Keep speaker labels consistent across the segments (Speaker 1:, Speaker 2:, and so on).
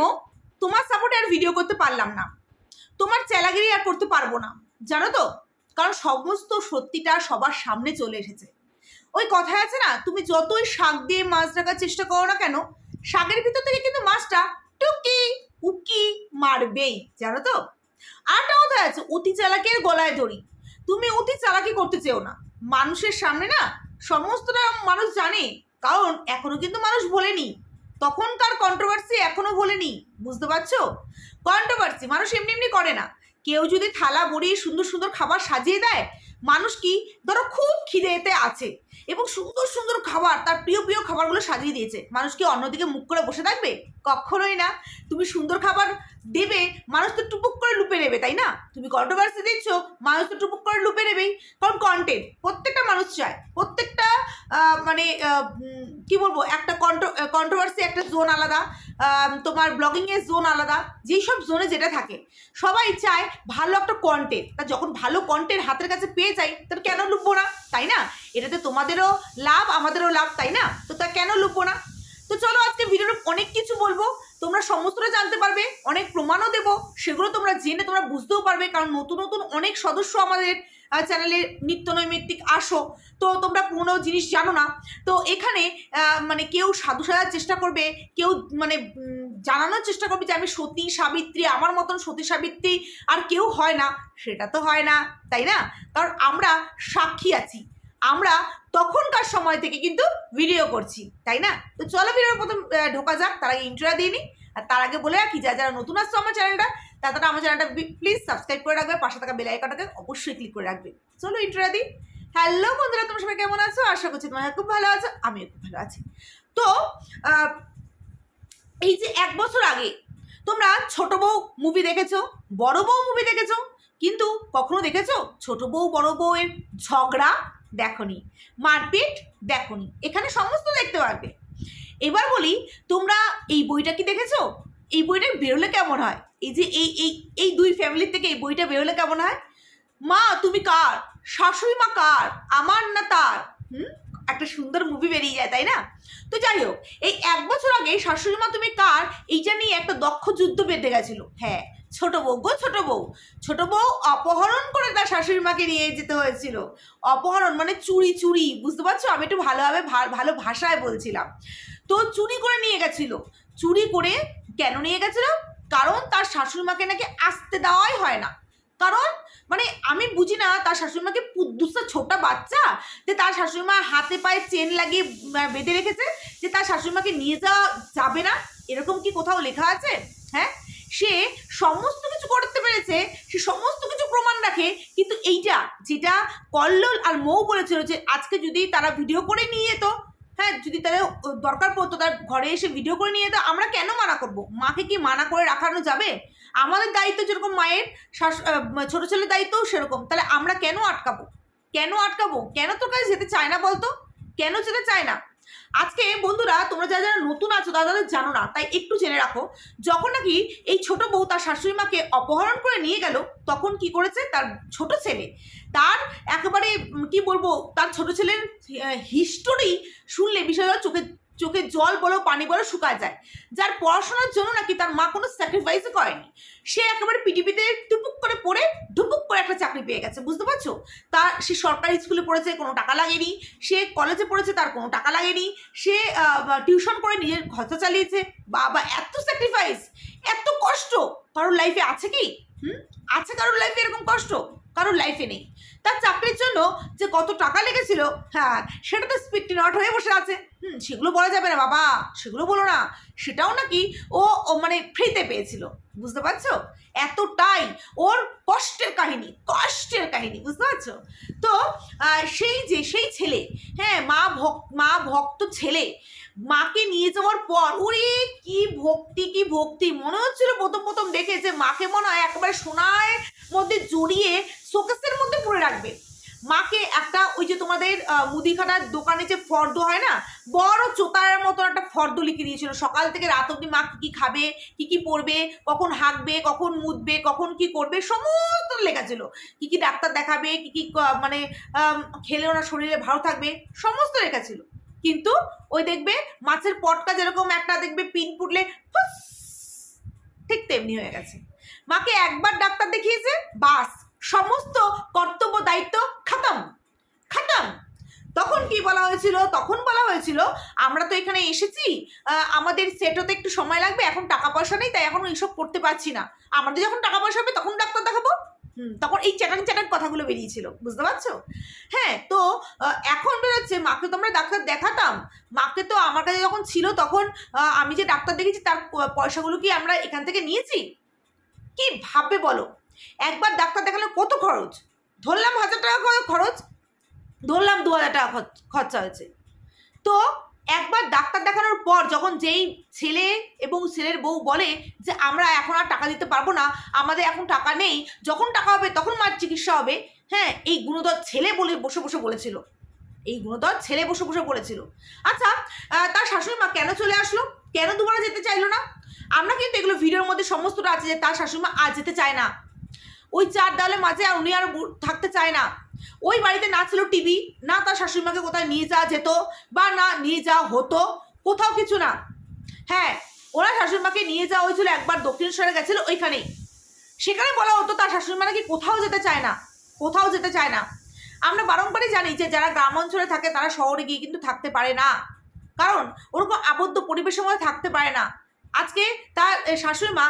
Speaker 1: রিমো তোমার সাপোর্টে আর ভিডিও করতে পারলাম না। তোমার চেলাগিরি আর করতে পারব না। জানো তো? কারণ সমস্ত সত্যিটা সবার সামনে চলে এসেছে। ওই কথায় আছে না, তুমি যতই শাক দিয়ে মাছ রাখার চেষ্টা করো না কেন, শাকের ভিতর থেকে কিন্তু মাছটা টুকি উকি মারবেই, জানো তো? আরটা কথা আছে, অতি চালাকের গলায় দড়ি। তুমি অতি চালাকি করতে চেও না। মানুষের সামনে না, সমস্তটা মানুষ জানে, কারণ এখনও কিন্তু মানুষ ভোলেনি তখনকার কন্ট্রোভার্সি এখনও ভোলেনি বুঝতে পারছ? কন্ট্রোভার্সি মানুষ এমনি এমনি করে না। কেউ যদি থালা বড়ি সুন্দর সুন্দর খাবার সাজিয়ে দেয়, মানুষ কি, ধরো খুব খিদেতে আছে। এবং সুন্দর সুন্দর খাবার, তার প্রিয় প্রিয় খাবারগুলো সাজিয়ে দিয়েছে। মানুষ কি অন্যদিকে মুখ করে বসে থাকবে? কখনোই না। তুমি সুন্দর খাবার দেবে, মানুষ তো টুপুক করে লুপে নেবে, তাই না? তুমি কন্ট্রোভার্সি দিচ্ছ মানুষ তো টুপুক করে লুপে নেবেই। কারণ কন্টেন্ট প্রত্যেকটা মানুষ চায়। প্রত্যেকটা মানে কি বলব? একটা কন্ট্রো কন্ট্রোভার্সি একটা জোন আলাদা। তোমার ব্লগিংয়ের জোন আলাদা। যেই সব জোনে যেটা থাকে। সবাই চায় ভালো একটা কন্টেন্ট তা যখন ভালো কন্টেন্ট হাতের কাছে পেয়ে যাই তাহলে কেন লুববো না? তাই না? এটাতে তোমাদেরও লাভ, আমাদেরও লাভ, তাই না? তো তা কেন লুববো না? তো চলো আজকে ভিডিওর অনেক কিছু বলব। তোমরা সমস্তটা জানতে পারবে, অনেক প্রমাণও দেবো, সেগুলো তোমরা জেনে তোমরা বুঝতেও পারবে, কারণ নতুন নতুন অনেক সদস্য আমাদের চ্যানেলে নিত্য নৈমিত্তিক আসো। তো তোমরা পুরনো জিনিস জানো না। তো এখানে মানে কেউ সাধু সাজার চেষ্টা করবে, কেউ মানে জানানোর চেষ্টা করবে যে আমি সতী সাবিত্রী, আমার মতন সতী সাবিত্রী আর কেউ হয় না। সেটা তো হয় না, তাই না? কারণ আমরা সাক্ষী আছি। আমরা তখনকার সময় থেকে কিন্তু ভিডিও করছি, তাই না? তো চলো ভিডিওর প্রথম ঢোকা যাক, তার আগে ইন্ট্রোটা দিয়ে নিই আর তার আগে বলে রাখি যা যারা নতুন আসছো আমার চ্যানেলটা তারা আমার চ্যানেলটা প্লিজ সাবস্ক্রাইব করে রাখবে, পাশে থাকা বেল আইকনটাকে অবশ্যই ক্লিক করে রাখবে। চলো ইন্ট্রোটা দিই। হ্যালো বন্ধুরা, তোমরা সবাই কেমন আছো? আশা করছি তোমরা খুব ভালো আছো, আমিও খুব ভালো আছি। তো এই যে এক বছর আগে তোমরা ছোট বউ মুভি দেখেছ, বড় বউ মুভি দেখেছ, কিন্তু কখনো দেখেছ? ছোট বউ, বড় বউয়ের ঝগড়া? দেখনি। মারপিট দেখনি। এখানে সমস্ত দেখতে পারবে। এবার বলি, তোমরা এই বইটা কি দেখেছ? এই বইটা বেরোলে কেমন হয়? এই যে এই এই এই দুই ফ্যামিলির থেকে এই বইটা বেরোলে কেমন হয়? মা, তুমি কার? শাশুড়ি মা কার? আমার না তার? হুম? একটা সুন্দর মুভি বেরিয়ে যায়, তাই না? তো যাই হোক, এই এক বছর আগে শাশুড়ি মা, তুমি কার? এইটা নিয়ে একটা দক্ষ যুদ্ধ বেঁধে গেছিল। হ্যাঁ ছোট বউ, গো ছোট বউ। ছোট বউ অপহরণ করে তার শাশুড়ি মাকে নিয়ে যেতে হয়েছিল। অপহরণ মানে চুরি চুরি, বুঝতে পারছ? আমি একটু ভালোভাবে ভালো ভাষায় বলছিলাম। তো চুরি করে নিয়ে গেছিল। চুরি করে কেন নিয়ে গেছিল? কারণ তার শাশুড়ি মাকে নাকি আসতে দেওয়াই হয় না। কারণ মানে আমি বুঝি না, তার শাশুড়ি মাকে পুদ্দুসা ছোটা বাচ্চা? যে তার শাশুড়ি মা হাতে পায়ে চেন লাগিয়ে বেঁধে রেখেছে? যে তার শাশুড়ি মাকে নিয়ে যাওয়া যাবে না? এরকম কি কোথাও লেখা আছে? হ্যাঁ? সে সমস্ত কিছু করতে পেরেছে, সে সমস্ত কিছু প্রমাণ রাখে, কিন্তু এইটা, যেটা কল্লোল আর মৌ বলেছিল যে আজকে যদি তারা ভিডিও করে নিয়ে যেত হ্যাঁ যদি তাদের দরকার পড়তো, তার ঘরে এসে ভিডিও করে নিয়ে যেত, আমরা কেন মানা করব? মাকে কি মানা করে রাখানো যাবে? আমাদের দায়িত্ব যেরকম মায়ের, শাস ছোটো ছেলের দায়িত্বও সেরকম। তাহলে আমরা কেন আটকাবো? কেন আটকাবো? কেন তোর কাছে যেতে চায় না বলতো? কেন যেতে চায় না? আজকে বন্ধুরা, তোমরা যারা যারা নতুন আছো, তারা তাদের জানো না, তাই একটু জেনে রাখো, যখন নাকি এই ছোট বউ তার শাশুড়ি মাকে অপহরণ করে নিয়ে গেল, তখন কি করেছে? তার ছোট ছেলে। তার একেবারে কি বলব, তার ছোট ছেলের হিস্টোরি শুনলে বিষয়টা চোখে চোখে জল বলো, পানি বলো, শুকায় যায়। যার পড়াশোনার জন্য নাকি তার মা কোনো স্যাক্রিফাইসই করেনি। সে একেবারে পিটিপিতে টুপুক করে পড়ে, ঢুপুক করে একটা চাকরি পেয়ে গেছে, বুঝতে পারছ? তার সে সরকারি স্কুলে পড়েছে, কোনো টাকা লাগেনি। সে কলেজে পড়েছে, তার কোনো টাকা লাগেনি। সে টিউশন করে নিজের খরচা চালিয়েছে। বাবা, এত স্যাক্রিফাইস এত কষ্ট। কারোর লাইফে আছে কি? হুম? আছে কারোর লাইফে এরকম কষ্ট? কারোর লাইফে নেই। তার চাকরির জন্য যে কত টাকা লেগেছিল হ্যাঁ সেটা তো স্পিড নট হয়ে বসে আছে। হুম, সেগুলো বলা যাবে না, বাবা। সেগুলো বলো না। সেটাও নাকি ও মানে ফ্রিতে পেয়েছিল, বুঝতে পারছ? এতটাই ওর কষ্টের কাহিনী কষ্টের কাহিনী, বুঝতে পারছ? তো সেই যে, সেই ছেলে হ্যাঁ মা ভক, মা ভক্ত ছেলে, মাকে নিয়ে যাওয়ার পর, ওরে, কি ভক্তি কি ভক্তি, মনে হচ্ছিল প্রথম প্রথম দেখে যে মাকে মনে হয় একেবারে সোনার মধ্যে জড়িয়ে শোকেসের মধ্যে পড়ে রাখবে। মাকে একটা ওই যে তোমাদের মুদিখানার দোকানে যে ফর্দ হয় না, বড় চোতারের মতো একটা ফর্দ লিখে দিয়েছিল। সকাল থেকে রাত অবধি মা কী কী খাবে, কী কী পরবে, কখন হাঁকবে, কখন মুদবে, কখন কি করবে, সমস্ত লেখা ছিল। কী কী ডাক্তার দেখাবে, কী কী ক- মানে খেলে ওনার শরীরে ভালো থাকবে, সমস্ত লেখা ছিল। কিন্তু ওই দেখবে মাছের পটকা যেরকম একটা, দেখবে পিন পুটলে ঠিক তেমনি হয়ে গেছে। মাকে একবার ডাক্তার দেখিয়েছে, বাস। সমস্ত কর্তব্য দায়িত্ব খাতাম। খাতাম। তখন কি বলা হয়েছিল? তখন বলা হয়েছিল, আমরা তো এখানে এসেছি আমাদের সেট হতে একটু সময় লাগবে, এখন টাকা পয়সা নেই, তাই এখন এইসব করতে পারছি না। আমাদের যখন টাকা পয়সা হবে, তখন ডাক্তার দেখাবো। তখন এই চ্যাটাং চ্যাটাং কথাগুলো বেরিয়েছিল, বুঝতে পারছ? হ্যাঁ তো এখন বেরোচ্ছে, মাকে তো আমরা ডাক্তার দেখাতাম। মাকে তো আমার কাছে যখন ছিল তখন আমি যে ডাক্তার দেখেছি, তার পয়সাগুলো কি আমরা এখান থেকে নিয়েছি? কি ভাববে বলো? একবার ডাক্তার দেখালে কত খরচ? ধরলাম হাজার টাকা খরচ, ধরলাম দু হাজার টাকা খরচ- খরচা হয়েছে। তো একবার ডাক্তার দেখানোর পর যখন যেই ছেলে এবং ছেলের বউ বলে যে, আমরা এখন আর টাকা দিতে পারব না, আমাদের এখন টাকা নেই, যখন টাকা হবে তখন মার চিকিৎসা হবে। হ্যাঁ এই গুণধর ছেলে বলে বসে বসে বলেছিল। এই গুণধর ছেলে বসে বসে বলেছিল। আচ্ছা তার শাশুড়ি মা কেন চলে আসলো? কেন দুবারা যেতে চাইলো না? আমরা কিন্তু এগুলো ভিডিওর মধ্যে সমস্তটা আছে যে, তার শাশুড়ি মা আর যেতে চায় না। ওই চার দেওয়ালের মাঝে আর উনি আর থাকতে চায় না। ওই বাড়িতে না ছিল টিভি, না তার শাশুড়িমাকে কোথায় নিয়ে যাওয়া যেত বা না নিয়ে যাওয়া হতো, কোথাও কিছু না। হ্যাঁ ওরা শাশুড়িমাকে নিয়ে যাওয়া হয়েছিল একবার, দক্ষিণেশ্বরে গেছিল ওইখানেই। সেখানে বলা হতো তার শাশুড়িমা নাকি কোথাও যেতে চায় না, কোথাও যেতে চায় না। আমরা বারংবারই জানি যে যারা গ্রাম অঞ্চলে থাকে তারা শহরে গিয়ে কিন্তু থাকতে পারে না। কারণ ওরকম আবদ্ধ পরিবেশের মধ্যে থাকতে পারে না। আজকে তার শাশুড়ি মা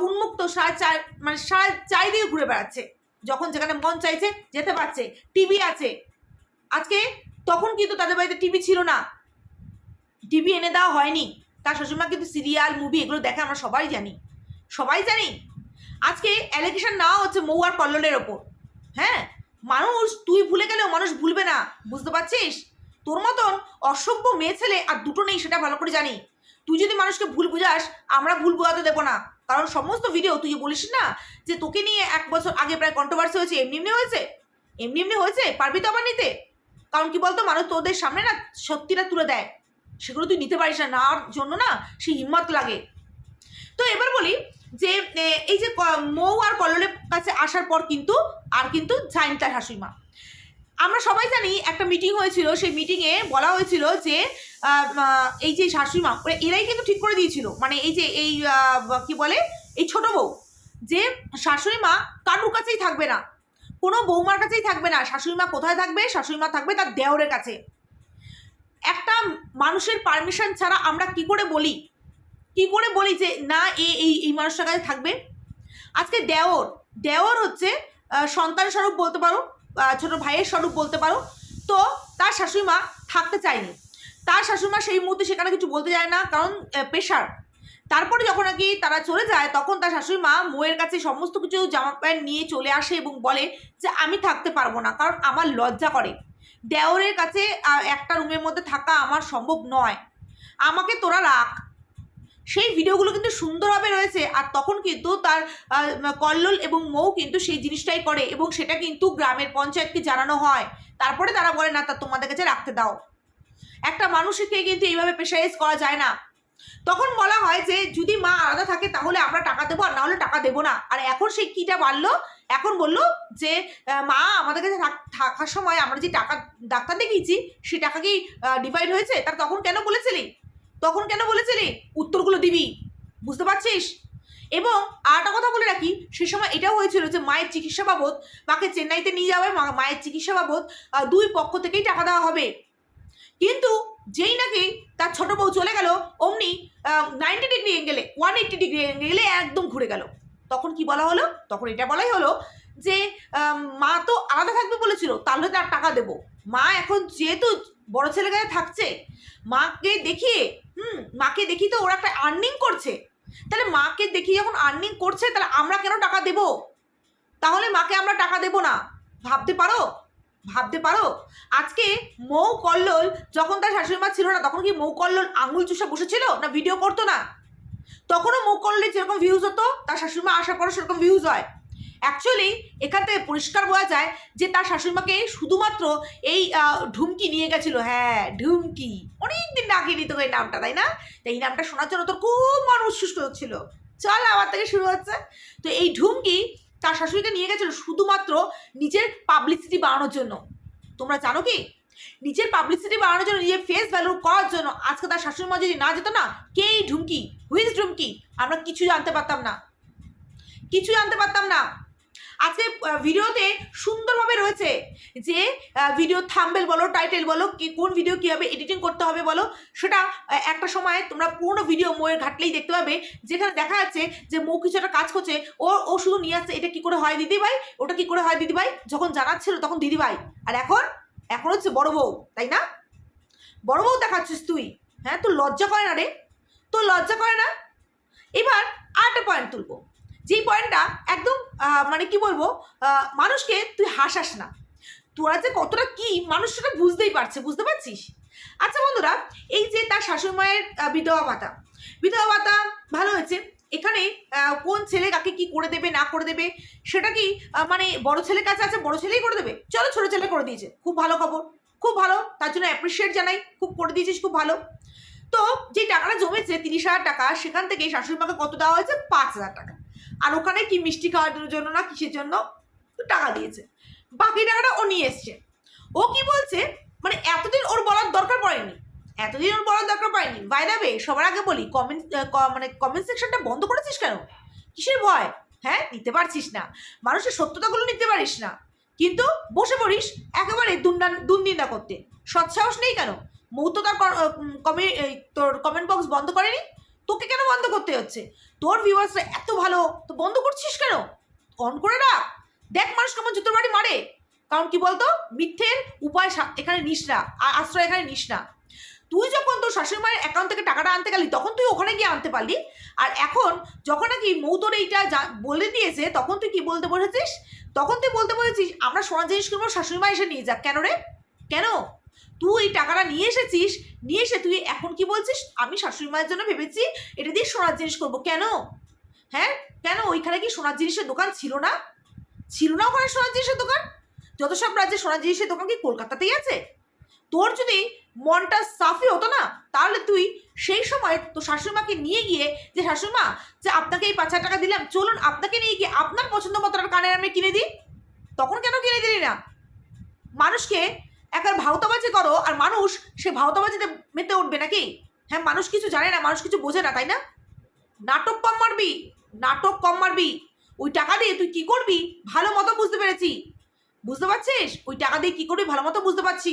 Speaker 1: উন্মুক্ত সারা চার মানে সারা চারিদিকে ঘুরে বেড়াচ্ছে। যখন যেখানে মন চাইছে যেতে পারছে। টিভি আছে। আজকে তখন কিন্তু তাদের বাড়িতে টিভি ছিল না। টিভি এনে দেওয়া হয়নি। তার শ্বশুরমা কিন্তু সিরিয়াল মুভি এগুলো দেখে আমরা সবাই জানি। সবাই জানি। আজকে অ্যালিগেশন নেওয়া হচ্ছে মৌ আর কল্লোলের ওপর। হ্যাঁ? মানুষ, তুই ভুলে গেলেও মানুষ ভুলবে না। বুঝতে পারছিস? তোর মতন অসভ্য মেয়ে ছেলে আর দুটো নেই, সেটা ভালো করে জানি। তুই যদি মানুষকে ভুল বুঝাস, আমরা ভুল বোঝাতে দেবো না। কারণ সমস্ত ভিডিও তুই বলিস না, যে তোকে নিয়ে এক বছর আগে প্রায় কন্ট্রোভার্সি হয়েছে, এমনি এমনি হয়েছে? এমনি এমনি হয়েছে? পারবি তো আবার নিতে? কারণ কি বলতো, মানুষ তোদের সামনে না সত্যিটা তুলে দেয়। সেগুলো তুই নিতে পারিস না নেওয়ার জন্য না সে হিম্মত লাগে। তো এবার বলি যে এই যে মৌ আর কল্লোলের কাছে আসার পর কিন্তু, আর কিন্তু যায়নি তার শাশুড়িমা আমরা সবাই জানি একটা মিটিং হয়েছিল, সেই মিটিংয়ে বলা হয়েছিল যে এই যে শাশুড়িমা ওরা এরাই কিন্তু ঠিক করে দিয়েছিল। মানে এই যে এই কি বলে, এই ছোট বউ, যে শাশুড়ি মা কারুর কাছেই থাকবে না। কোনো বৌমার কাছেই থাকবে না। শাশুড়ি মা কোথায় থাকবে? শাশুড়ি মা থাকবে তার দেওরের কাছে। একটা মানুষের পারমিশন ছাড়া আমরা কি করে বলি? কি করে বলি যে, না, এ, এই এই মানুষটার কাছে থাকবে? আজকে দেওর দেওর হচ্ছে সন্তান স্বরূপ বলতে পারো ছোট ভাইয়ের স্বরূপ বলতে পারো। তো তার শাশুড়ি মা থাকতে চায়নি। তার শাশুড়িমা সেই মুহূর্তে সেখানে কিছু বলতে যায় না, কারণ পেশার। তারপরে যখন নাকি তারা চলে যায়, তখন তার শাশুড়ি মা মোয়ের কাছে সমস্ত কিছু জামা প্যান্ট নিয়ে চলে আসে এবং বলে যে, আমি থাকতে পারব না, কারণ আমার লজ্জা করে। দেওরের কাছে একটা রুমের মধ্যে থাকা আমার সম্ভব নয়। আমাকে তোরা রাখ। সেই ভিডিওগুলো কিন্তু সুন্দরভাবে রয়েছে আর তখন কিন্তু তার কল্লোল এবং মৌ কিন্তু সেই জিনিসটাই করে এবং সেটা কিন্তু গ্রামের পঞ্চায়েতকে জানানো হয়। তারপরে তারা বলে, না, তা তোমাদের কাছে রাখতে দাও। একটা মানুষকে কিন্তু এইভাবে প্রেশারাইজ করা যায় না। তখন বলা হয় যে, যদি মা আলাদা থাকে তাহলে আমরা টাকা দেবো আর না হলে টাকা দেবো না। আর এখন সেই কিটা বাড়লো। এখন বলল যে মা আমাদের কাছে থাক- থাকার সময় আমরা যে টাকা, ডাক্তার দেখিয়েছি সেই টাকা কি ডিভাইড হয়েছে? তার তখন কেন বলেছিলি? তখন কেন বলেছিলি? উত্তরগুলো দিবি। বুঝতে পারছিস? এবং আর একটা কথা বলে রাখি, সে সময় এটাও হয়েছিল যে মায়ের চিকিৎসা বাবদ মাকে চেন্নাইতে নিয়ে মা- মায়ের চিকিৎসা বাবদ দুই পক্ষ থেকেই টাকা দেওয়া হবে। কিন্তু যেই নাকি তার ছোট বউ চলে গেল, অমনি নাইনটি ডিগ্রি এঙ্গেলে ওয়ান এইট্টি ডিগ্রি এঙ্গেলে একদম ঘুরে গেল। তখন কি বলা হলো? তখন এটা বলাই হলো যে মা তো আলাদা থাকবে বলেছিল তাহলে তার টাকা দেবো। মা এখন যেহেতু বড় ছেলে কাছে থাকছে, মাকে দেখিয়ে হুম, মাকে দেখি তো ওরা একটা আর্নিং করছে। তাহলে মাকে দেখি যখন আর্নিং করছে, তাহলে আমরা কেন টাকা দেব? তাহলে মাকে আমরা টাকা দেব না। ভাবতে পারো? ভাবতে পারো? আজকে মৌ কল্লোল যখন তার শাশুড়ি মা ছিল না, তখন কি মৌ কল্লোল আঙুল চুষে বসেছিল না ভিডিও করতো না? তখনও মৌ কল্লোলের যেরকম ভিউজ হতো, তার শাশুড়ি মা আসার পরে সেরকম ভিউজ হয়। অ্যাকচুয়ালি এখান থেকে পরিষ্কার বোঝা যায় যে তার শাশুড়িমাকে শুধুমাত্র এই ঢুমকি নিয়ে গেছিল। হ্যাঁ ঢুমকি। অনেক দিন ডাকিনি তোকে এই নামটা, তাই না? তো এই নামটা শোনার জন্য তোর খুব মানুষ সুস্থ হচ্ছিল। চল আবার থেকে শুরু হচ্ছে। তো এই ঢুমকি তার শাশুড়িকে নিয়ে গেছিল শুধুমাত্র নিজের পাবলিসিটি বাড়ানোর জন্য। তোমরা জানো কি? নিজের পাবলিসিটি বাড়ানোর জন্য, নিজের ফেস ভ্যালু করার জন্য আজকে তার শাশুড়ি মা যদি না যেত না, কে ঢুমকি? হুইজ ঢুমকি? আমরা কিছু জানতে পারতাম না। কিছু জানতে পারতাম না। আজকে ভিডিওতে সুন্দরভাবে রয়েছে যে ভিডিও থাম্বেল বলো টাইটেল বলো, কি, কোন ভিডিও কীভাবে এডিটিং করতে হবে বলো, সেটা একটা সময় তোমরা পুরনো ভিডিও মোয়ের ঘাটলেই দেখতে পাবে। যেখানে দেখা যাচ্ছে যে মৌ কিছু একটা কাজ করছে, ও ও শুধু নিয়ে আসছে, এটা কি করে হয় দিদিভাই? ওটা কি করে হয় দিদিভাই? যখন জানাচ্ছিল তখন দিদিভাই। আর এখন? এখন হচ্ছে বড় বউ, তাই না? বড় বউ দেখাচ্ছিস তুই। হ্যাঁ তোর লজ্জা করে না রে? তো লজ্জা করে না? এবার আরেকটা পয়েন্ট তুলবো। যেই পয়েন্টটা একদম মানে কি বলব মানুষকে তুই হাসাস না। তোরা যে কতটা কি, মানুষ সেটা বুঝতেই পারছে, বুঝতে পারছিস? আচ্ছা বন্ধুরা, এই যে তার শাশুড়ি মায়ের বিধবা ভাতা। বিধবা ভাতা ভালো হয়েছে। এখানে কোন ছেলে কাকে কি করে দেবে, না করে দেবে, সেটা কি মানে বড় ছেলের কাছে আছে, বড় ছেলেই করে দেবে? চলো ছোট ছেলে করে দিয়েছে। খুব ভালো খবর, খুব ভালো। তার জন্য অ্যাপ্রিসিয়েট জানাই, খুব করে দিয়েছিস, খুব ভালো। তো যে টাকাটা জমেছে, তিরিশ হাজার টাকা, সেখান থেকে শাশুড়ি মাকে কত দেওয়া হয়েছে? পাঁচ হাজার টাকা। আর ওখানে কি মিষ্টি খাওয়ার জন্য না কিসের জন্য? টাকা দিয়েছে। বাকি টাকাটা ও নিয়ে এসছে। ও কি বলছে? মানে এতদিন ওর বলার দরকার পড়েনি। এতদিন ওর বলার দরকার পড়েনি। বাইদাবে সবার আগে বলি কমেন্ট মানে কমেন্ট সেকশনটা বন্ধ করেছিস কেন? কিসের ভয়? হ্যাঁ নিতে পারছিস না। মানুষের সত্যতাগুলো নিতে পারিস না। কিন্তু বসে পড়িস একেবারে দুন্ডা দুন্দিন্দা করতে। সৎসাহস নেই কেন? মৌ তো তার কমে তোর কমেন্ট বক্স বন্ধ করেনি? তোকে কেন বন্ধ করতে হচ্ছে? তোর ভিউয়ার্সরা এত ভালো, তো বন্ধ করছিস কেন? অন করে রাখ। দেখ মানুষ কেমন জুতোর বাড়ি মারে। কারণ কি বলতো? মিথ্যের উপায় এখানে নিস না আশ্রয় এখানে নিস না। তুই যখন তোর শাশুড়ি মায়ের অ্যাকাউন্ট থেকে টাকাটা আনতে গেলি, তখন তুই ওখানে গিয়ে আনতে পারলি। আর এখন যখন নাকি মৌ তোর এইটা বলে দিয়েছে, তখন তুই কি বলতে বসেছিস তখন তুই বলতে বলেছিস, আমরা সোনার জিনিস কিনবো, শাশুড়ি মা এসে নিয়ে যাক। কেন রে? কেন? তুই টাকাটা নিয়ে এসেছিস, নিয়ে এসে তুই এখন কি বলছিস? আমি শাশুড়ি মায়ের জন্য ভেবেছি এটা দিয়ে সোনার জিনিস করব। কেন? হ্যাঁ? কেন? ওইখানে কি সোনার জিনিসের দোকান ছিল না? ছিল না ওখানে সোনার জিনিসের দোকান? যত সব রাজ্যে সোনার জিনিসের দোকান কি কলকাতাতেই আছে? তোর যদি মনটা সাফি হতো না, তাহলে তুই সেই সময় তো শাশুড়িমাকে নিয়ে গিয়ে যে শাশুড়িমা যে আপনাকে এই পাঁচ হাজার টাকা দিলাম, চলুন আপনাকে নিয়ে গিয়ে আপনার পছন্দ মতো কানের আমি কিনে দিই। তখন কেন কিনে দিলি না? মানুষকে একবার ভাওতাবাজি করো আর মানুষ সে ভাওতাবাজিতে মেতে উঠবে নাকি? হ্যাঁ মানুষ কিছু জানে না, মানুষ কিছু বোঝে না, তাই না? নাটক কম মারবি, নাটক কম মারবি। ওই টাকা দিয়ে তুই কি করবি? ভালো মতো বুঝতে পেরেছি। বুঝতে পারছিস? ওই টাকা দিয়ে কি করবি? ভালো মতো বুঝতে পারছি।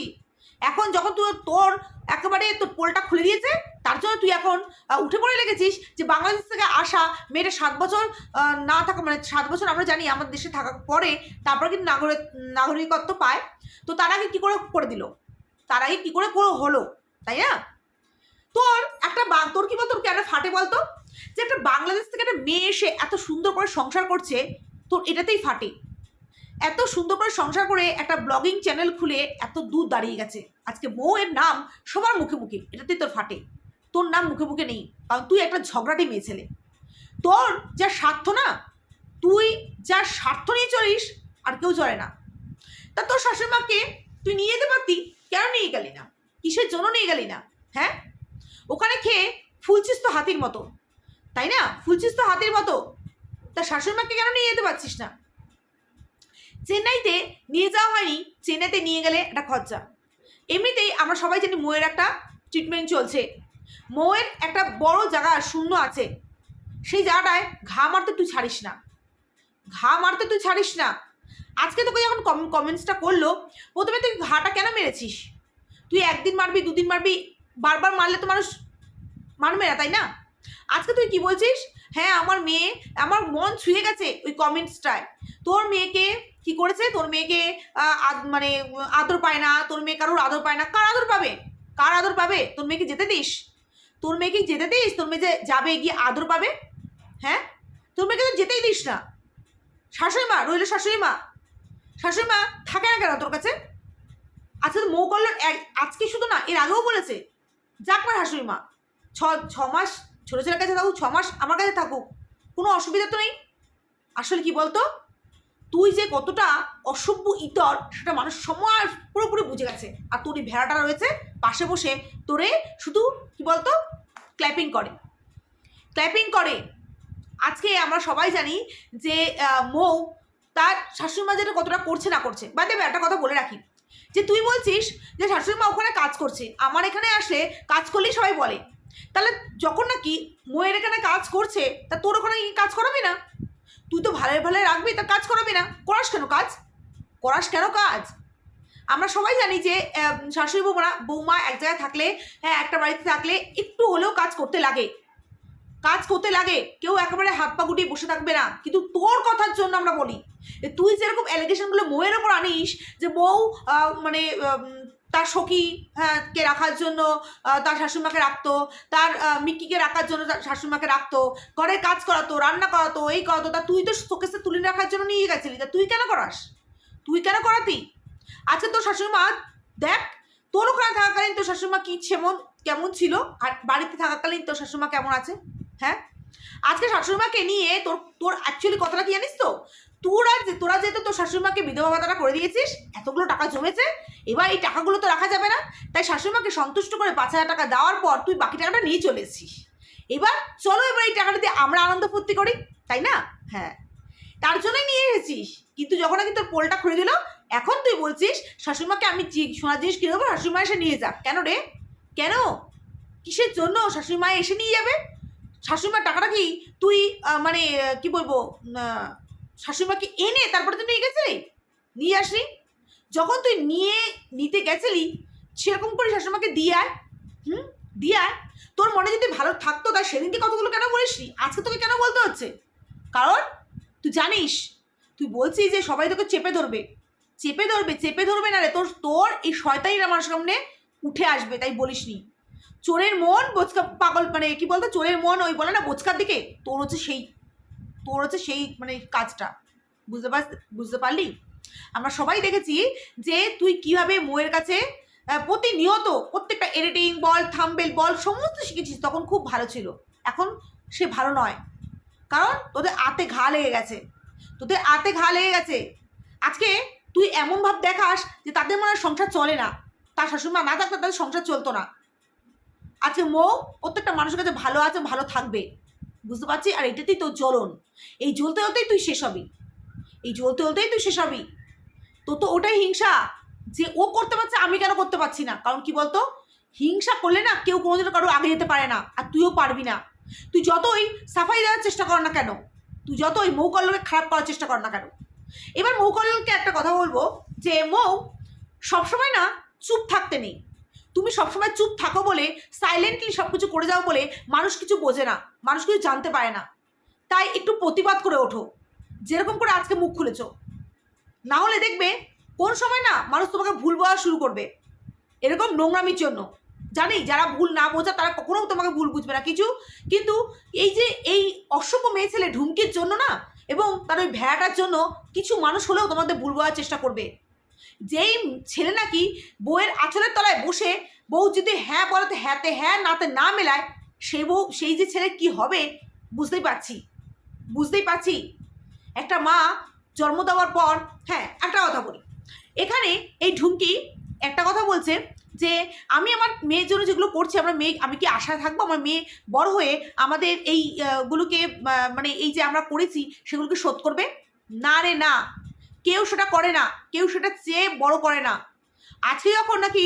Speaker 1: এখন যখন তুই তোর একেবারে তোর পোলটা খুলে দিয়েছে তার জন্য তুই এখন উঠে পড়ে লেগেছিস যে বাংলাদেশ থেকে আসা মেয়েটা সাত বছর না থাকা মানে সাত বছর আমরা জানি আমাদের দেশে থাকার পরে তারপর কিন্তু নাগরিক নাগরিকত্ব পায়। তো তার আগে কী করে করে দিল? তার আগে কী করে করে হলো? তাই না? তোর একটা তোর কি বলতো কেন ফাটে বলতো? যে একটা বাংলাদেশ থেকে একটা মেয়ে এসে এত সুন্দর করে সংসার করছে, তোর এটাতেই ফাটে। এত সুন্দর করে সংসার করে একটা ব্লগিং চ্যানেল খুলে এত দূর দাঁড়িয়ে গেছে। আজকে মৌ এর নাম সবার মুখে মুখে, এটাতেই তোর ফাটে। তোর নাম মুখে মুখে নেই, কারণ তুই একটা ঝগড়াটি মেয়ে ছেলে। তোর যা স্বার্থ না, তুই যা স্বার্থ নিয়ে চলিস, আর কেউ চলে না। তা তোর শাশুড়িমাকে তুই নিয়ে যেতে পারতি? কেন নিয়ে গেলি না? কিসের জন্য নিয়ে গেলি না? হ্যাঁ? ওখানে খেয়ে ফুলছিস তো হাতির মতো। তাই না? ফুলছিস তো হাতির মতো। তা শাশুড়িমাকে কেন নিয়ে যেতে পারছিস না? চেন্নাইতে নিয়ে যাওয়া হয়নি, চেন্নাইতে নিয়ে গেলে একটা খরচা। এমনিতেই আমরা সবাই জানি মৌয়ের একটা ট্রিটমেন্ট চলছে। মৌয়ের একটা বড় জায়গা শূন্য আছে। সেই জায়গাটায় ঘা মারতে তুই ছাড়িস না। ঘা মারতে তুই ছাড়িস না। আজকে তোকে যখন কমেন্টসটা করল, প্রথমে তুই ঘাটা কেন মেরেছিস? তুই একদিন মারবি, দুদিন মারবি, বারবার মারলে তো মানুষ মানবে না, তাই না? আজকে তুই কি বলছিস? হ্যাঁ আমার মেয়ে, আমার মন ছুঁয়ে গেছে ওই কমেন্টসটায় তোর মেয়েকে কি করেছে? তোর মেয়েকে মানে আদর পায় না, তোর মেয়ে কারোর আদর পায় না। কার আদর পাবে? কার আদর পাবে? তোর মেয়েকে যেতে দিস। তোর মেয়েকে যেতে দিস? তোর মেয়ে যে যাবে গিয়ে আদর পাবে? হ্যাঁ? তোর মেয়েকে তো যেতেই দিস না। শাশুড়ি মা, রইল শাশুড়ি মা। শাশুড়ি মা, থাকে না কেন তোর কাছে? আজকে তো মৌ এক- আজকে শুধু না, এর আগেও বলেছে। যাক না শাশুড়ি মা। ছ ছ মাস, ছোটো ছেলের কাছে থাকুক, ছ মাস আমার কাছে থাকুক, কোনো অসুবিধা তো নেই। আসলে কি বলতো? তুই যে কতটা অসভ্য ইতর, সেটা মানুষ সময় পুরোপুরি বুঝে গেছে। আর তোর এই ভেড়াটা রয়েছে, পাশে বসে তোরে শুধু, কি বলতো? ক্ল্যাপিং করে। ক্ল্যাপিং করে। আজকে আমরা সবাই জানি যে মৌ তার শাশুড়িমা যেটা কতটা করছে না করছে। বা দেবে একটা কথা বলে রাখি। যে তুই বলছিস যে শাশুড়িমা ওখানে কাজ করছে, আমার এখানে আসলে কাজ করলেই সবাই বলে। তাহলে যখন নাকি ময়ের এখানে কাজ করছে, তা তোর ওখানে কাজ করাবি না? তুই তো ভালো ভালো রাখবি, তা কাজ করাবি না। করাস কেন কাজ? করাস কেন কাজ? আমরা সবাই জানি যে শাশুড়ি বৌমা বৌমা এক জায়গায় থাকলে হ্যাঁ একটা বাড়িতে থাকলে একটু হলেও কাজ করতে লাগে। কাজ করতে লাগে, কেউ একেবারে হাত পা গুটিয়ে বসে থাকবে না। কিন্তু তোর কথার জন্য আমরা বলি তুই যেরকম অ্যালিগেশনগুলো বউয়ের ওপর আনিস, যে বউ মানে তার সখী হ্যাঁ কে রাখার জন্য তার শাশুড়িমাকে রাখতো তার আহ, মিক্কিকে রাখার জন্য তার শাশুড়িমাকে রাখতো ঘরে কাজ করাতো রান্না করাতো এই করাতো তা তুই তো শোকেসে তুলে রাখার জন্য নিয়ে গেছিলি তা তুই কেন করাস? তুই কেন করাতি? আচ্ছা তোর শাশুড়িমা দেখ তোর ওখানে থাকাকালীন তোর শাশুড়িমা কি যেমন কেমন ছিল? আর বাড়িতে থাকাকালীন তোর শাশুড়িমা কেমন আছে? হ্যাঁ? আজকে শাশুড়িমাকে নিয়ে তোর তোর অ্যাকচুয়ালি কথাটা কি জানিস তো? তোরা যে তোরা যেহেতু তোর শাশুড়িমাকে বিধবা ভাতাটা করে দিয়েছিস, এতগুলো টাকা জমেছে, এবার এই টাকাগুলো তো রাখা যাবে না, তাই শাশুড়িমাকে সন্তুষ্ট করে পাঁচ হাজার টাকা দেওয়ার পর তুই বাকি টাকাটা নিয়ে চলে এসেছিস। এবার চলো এবার এই টাকাটা দিয়ে আমরা আনন্দ ফুর্তি করি, তাই না? হ্যাঁ। তার জন্যই নিয়ে এসেছিস, কিন্তু যখন নাকি তোর পোলটা খুলে দিল, এখন তুই বলছিস, শাশুড়িমাকে আমি সোনার জিনিস কিনে দেবো, শাশুড়িমা এসে নিয়ে যাক। কেন রে? কেন? কিসের জন্য? শাশুড়িমা এসে নিয়ে যাবে? শাশুড়িমার টাকাটা কি তুই মানে কি বলব শাশুড়িমাকে এনে তারপরে তুই নিয়ে গেছিলি? নিয়ে আসলি? যখন তুই নিয়ে নিতে গেছিলি, সেরকম করে শাশুড়িমাকে দিয়ে আয়, হুম? দিয়ে আয়। তোর মনে যদি ভালো থাকতো তা সেদিনকে কতগুলো কেন বলিসনি? আজকে তোকে কেন বলতে হচ্ছে? কারণ তুই জানিস, তুই বলছিস যে সবাই তোকে চেপে ধরবে। চেপে ধরবে চেপে ধরবে না রে, তোর তোর এই শয়তানির আমার সামনে উঠে আসবে, তাই বলিসনি। চোরের মন বোচকা পাগল মানে কি বলতো, চোরের মন ওই বলে না, বোচকার দিকে, তোর হচ্ছে সেই, তোর হচ্ছে সেই মানে কাজটা। বুঝতে পার বুঝতে পারলি? আমরা সবাই দেখেছি যে তুই কীভাবে মোয়ের কাছে প্রতিনিয়ত প্রত্যেকটা এডিটিং বল থাম্বেল বল, সমস্ত শিখেছিস, তখন খুব ভালো ছিল। এখন সে ভালো নয়। কারণ তোদের আতে ঘা লেগে গেছে। তোদের আতে ঘা লেগে গেছে। আজকে তুই এমন ভাব দেখাস যে তাদের মনে সংসার চলে না। তার শাশুড়ি মা না থাকলে তাদের সংসার চলতো না। আজকে মৌ, প্রত্যেকটা মানুষের কাছে ভালো আছে, ভালো থাকবে। বুঝতে পারছি? আর এটাতেই তোর জ্বলন। এই জ্বলতে হতেই তুই শেষ হবি। এই জ্বলতে হতেই তুই শেষ হবি। তো তো ওটাই হিংসা। যে ও করতে পারছে, আমি কেন করতে পারছি না? কারণ কি বলতো? হিংসা করলে না কেউ কোনোদিনও কারও আগে যেতে পারে না, আর তুইও পারবি না। তুই যতই সাফাই দেওয়ার চেষ্টা কর না কেন, তুই যতই মৌ কল্লকে খারাপ করার চেষ্টা কর না কেন। এবার মৌ কল্লকে একটা কথা বলব যে মৌ সবসময় না চুপ থাকতে নেই। তুমি সবসময় চুপ থাকো বলে সাইলেন্টলি সব কিছু করে যাও বলে মানুষ কিছু বোঝে না, মানুষ কিছু জানতে পারে না। তাই একটু প্রতিবাদ করে ওঠো। যেরকম করে আজকে মুখ খুলেছ। না হলে দেখবে কোন সময় না মানুষ তোমাকে ভুল বলা শুরু করবে। এরকম নোংরামির জন্য। জানি যারা ভুল না বোঝা তারা কখনো তোমাকে ভুল বুঝবে না। কিছু? কিন্তু এই যে এই অসভ্য মেয়ে ছেলে ঢুমকির জন্য না, এবং তার ওই ভেড়াটার জন্য কিছু মানুষ হলেও তোমাদের ভুল বলার চেষ্টা করবে। যেই ছেলে নাকি বউয়ের আঁচলের তলায় বসে বউ যদি হ্যাঁ বলাতে হ্যাঁতে হ্যাঁ নাতে না মেলায় সেই বউ সেই যে ছেলে কি হবে বুঝতেই পারছি। বুঝতেই পারছি। একটা মা জন্ম দেওয়ার পর হ্যাঁ একটা কথা বলি। এখানে এই ঢুমকি একটা কথা বলছে যে আমি আমার মেয়ের জন্য যেগুলো করছি আমার মেয়ে আমি কি আশায় থাকব? আমার মেয়ে বড় হয়ে আমাদের এই আহ, গুলোকে আহ, মানে এই যে আমরা করেছি সেগুলোকে শোধ করবে? না রে না। কেউ সেটা করে না, কেউ সেটা চেয়ে বড় করে না। আজকে যখন নাকি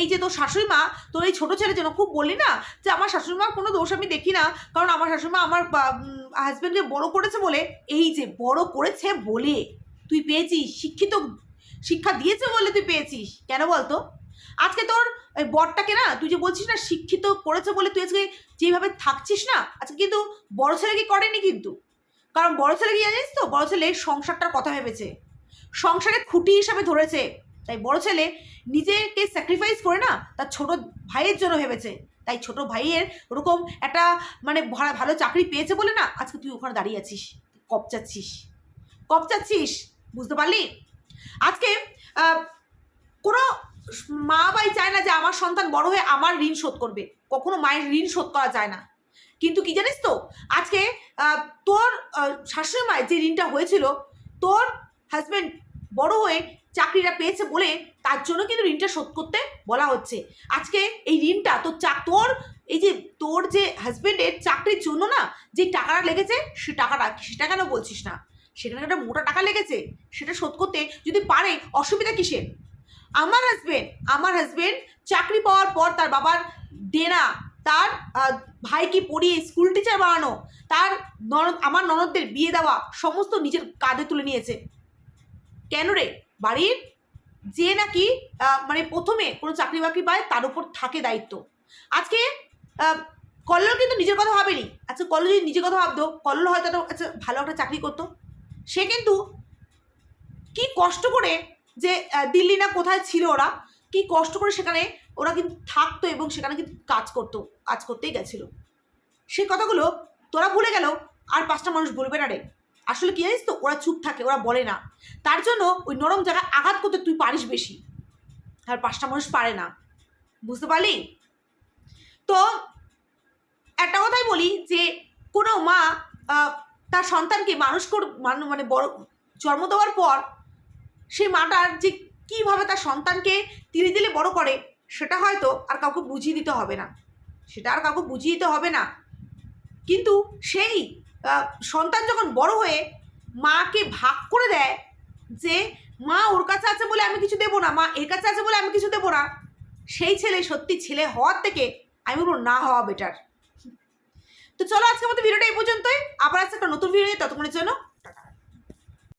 Speaker 1: এই যে তোর শাশুড়ি মা, তোর এই ছোটো ছেলের জন্য খুব বললি না যে আমার শাশুড়ি মার কোনো দোষ আমি দেখি না, কারণ আমার শাশুড়ি মা আমার হাজব্যান্ডকে বড় করেছে বলে, এই যে বড় করেছে বলে তুই পেয়েছিস, শিক্ষিত শিক্ষা দিয়েছে বলে তুই পেয়েছিস, কেন বলতো? আজকে তোর ওই বরটাকে না, তুই যে বলছিস না, শিক্ষিত করেছে বলে তুই আজকে যেভাবে থাকছিস না, আজকে কিন্তু বড় ছেলে কি করেনি কিন্তু? কারণ বড় ছেলে কি জানিস তো? বড় ছেলে সংসারটার কথা ভেবেছে। সংসারে খুঁটি হিসাবে ধরেছে। তাই বড় ছেলে নিজেকে স্যাক্রিফাইস করে না, তার ছোট ভাইয়ের জন্য ভেবেছে। তাই ছোট ভাইয়ের ওরকম একটা মানে ভালো চাকরি পেয়েছে বলে না, আজকে তুই ওখানে দাঁড়িয়ে আছিস, কপচাচ্ছিস। কপচাচ্ছিস, বুঝতে পারলি? আজকে কোনো মা বাই চায় না যে আমার সন্তান বড় হয়ে আমার ঋণ শোধ করবে। কখনো মায়ের ঋণ শোধ করা যায় না। কিন্তু কি জানিস তো? আজকে তোর শাশুড়ি মায়ের যে ঋণটা হয়েছিল, তোর হাজব্যান্ড বড় হয়ে চাকরিটা পেয়েছে বলে তার জন্য কিন্তু ঋণটা শোধ করতে বলা হচ্ছে। আজকে এই ঋণটা তোর চাক তোর এই যে, তোর যে হাজব্যান্ডের চাকরির জন্য না, যে টাকাটা লেগেছে, সে টাকাটা, সেটা কেন বলছিস না? সেখানে একটা মোটা টাকা লেগেছে, সেটা শোধ করতে যদি পারে, অসুবিধা কিসের? আমার হাজবেন্ড আমার হাজব্যান্ড চাকরি পাওয়ার পর তার বাবার দেনা তার ভাইকে পড়িয়ে স্কুল টিচার বানানো? তার ননদ আমার ননদদের বিয়ে দেওয়া সমস্ত নিজের কাঁধে তুলে নিয়েছে। কেন রে? বাড়ির যে নাকি মানে প্রথমে কোনো চাকরি বাকরি পায় তার উপর থাকে দায়িত্ব। আজকে আহ, কল্লোল কিন্তু নিজের কথা ভাবেনি। আচ্ছা কল্লোল যদি নিজের কথা ভাবতো কল্লোল হয়তো একটা আচ্ছা ভালো একটা চাকরি করতো। সে কিন্তু কি কষ্ট করে যে দিল্লি না কোথায় ছিল ওরা কি কষ্ট করে সেখানে ওরা কিন্তু থাকতো এবং সেখানে কিন্তু কাজ করতো, কাজ করতেই গেছিল। সেই কথাগুলো তোরা ভুলে গেল আর পাঁচটা মানুষ বলবে না রে। আসলে কি জানিস তো, ওরা চুপ থাকে, ওরা বলে না। তার জন্য ওই নরম জায়গায় আঘাত করতে তুই পারিস বেশি। আর পাঁচটা মানুষ পারে না। বুঝতে পারলি? তো একটা কথাই বলি যে কোনো মা তার সন্তানকে মানুষ মান- মানে বড়, জন্ম দেওয়ার পর সেই মাটার যে কীভাবে তার সন্তানকে তিলে তিলে বড় করে, সেটা হয়তো আর কাউকে বুঝিয়ে দিতে হবে না। সেটা আর কাউকে বুঝিয়ে দিতে হবে না। কিন্তু সেই সন্তান যখন বড় হয়ে মাকে ভাগ করে দেয় যে, মা, ওর কাছে আছে বলে আমি কিছু দেবো না, মা, এর কাছে আছে বলে আমি কিছু দেবো না। সেই ছেলে সত্যি ছেলে হওয়ার থেকে আমি বলব, না হওয়া বেটার তো চলো আজকের মতো ভিডিওটা এই পর্যন্তই। আবার আজকে একটা নতুন ভিডিও ততক্ষণের জন্য